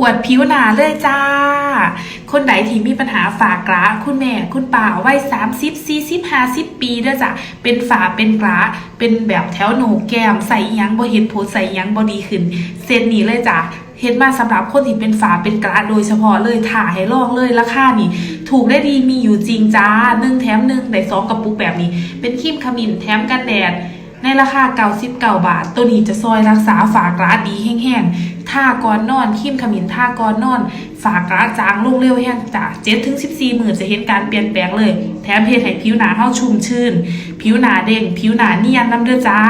อวดผิวหนาเลยจ้า คนไหนที่มีปัญหาฝากระคุณแม่ คุณป่าวัยสามสิบสี่สิบห้าสิบปีเด้อจ้ะเป็นฝาเป็นกระเป็นแบบแถวโหนกแก้มใส่ยังบ่เห็นผลใส่ยังบ่ดีขึ้นเซตนี้เลยจ้ะเฮ็ดมาสำหรับคนที่เป็นฝาเป็นกระโดยเฉพาะเลยถ่าให้ลองเลยราคานี่ ถูกได้ดีมีอยู่จริงจ้าหนึ่งแถมหนึ่งได้สองกระปุกแบบนี้ เป็นครีมขมิ้นแถมกันแดดในราคา99บาท ตัวนี้จะซอยรักษาฝากร้าดีแห้งๆ ท่าก่อนนอนครีมขมิ้นท่าก่อนนอน ฝากร้าจางลงเร็วแห้งจ้าก7ถึง14หมื่นจะเห็นการเปลี่ยนแปลงเลย แถมเพศให้ผิวหนาเท่าชุ่มชื่น ผิวหนาเด้งผิวหนาเนียนน้ำเด้อจ้า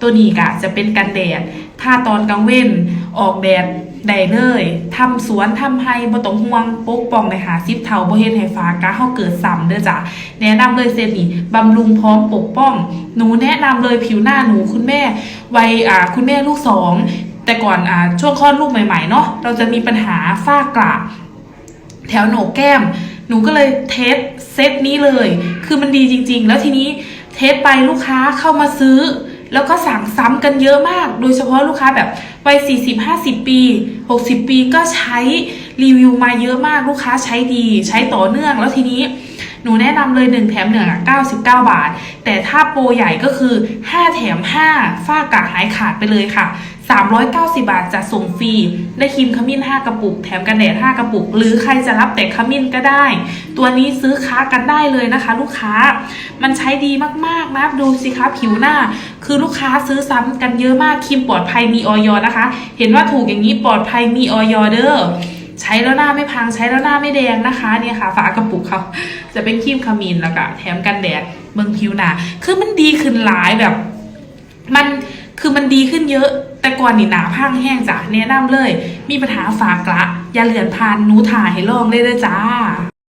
ตัวนี้กะจะเป็นกันแดดท่าตอนกลางเว้นออกแดดได้เลยทำสวนทำให้บ่ต้องห่วงปกป้องในหาซิบเทาบ่เฮ็ดให้ฟ้ากาเฮาเกิดซ้ำเด้อจ้ะแนะนำเลยเซตนี้บำรุงพร้อมปกป้อง หนูแนะนำเลยผิวหน้าหนูคุณแม่วัยอ่าคุณแม่ลูกสอง แต่ก่อนอ่าช่วงคลอดลูกใหม่ๆเนาะเราจะมีปัญหาฝ้ากระแถวโหนกแก้ม หนูก็เลยเทสเซตนี้เลย คือมันดีจริง ๆ แล้วทีนี้เทสไปลูกค้าเข้ามาซื้อ แล้วก็สั่งซ้ำกันเยอะมาก โดยเฉพาะลูกค้าแบบวัย40 50 ปี 60 ปีก็ใช้ รีวิวมาเยอะมากลูกค้าใช้ดี ใช้ต่อเนื่องแล้วทีนี้หนูแนะนำเลย 1 แถม1อะ99 บาท แต่ถ้าโปรใหญ่ก็คือ 5 แถม 5 ฝ้ากระหายขาดไปเลยค่ะ 390 บาทจะส่งฟรี ได้ครีมขมิ้น 5 กระปุก แถมกันแดด 5 กระปุก หรือใครจะรับแต่ขมิ้นก็ได้ ตัวนี้ซื้อค้ากันได้เลยนะคะ ลูกค้า มันใช้ดีมากๆนะ ดูสิคะผิวหน้า คือลูกค้าซื้อซ้ำกันเยอะมาก ครีมปลอดภัยมีออยนะคะ เห็นว่าถูกอย่างนี้ปลอดภัยมีออยเด้อ ใช้แล้วหน้าไม่พังใช้แล้วหน้าไม่แดงนะคะเนี่ยค่ะฝากระปุกเขาจะเป็นครีมขมิ้นแล้วก็แถมกันแดดเมืองผิวหนาคือมันดีขึ้นหลายแบบ มันคือมันดีขึ้นเยอะ แต่ก่อนนี่หนาพังแห้งจ้ะแนะนำเลย มีปัญหาฝากระอย่าเหลือนพานนูถ่ายให้ลองเลยเด้จ้า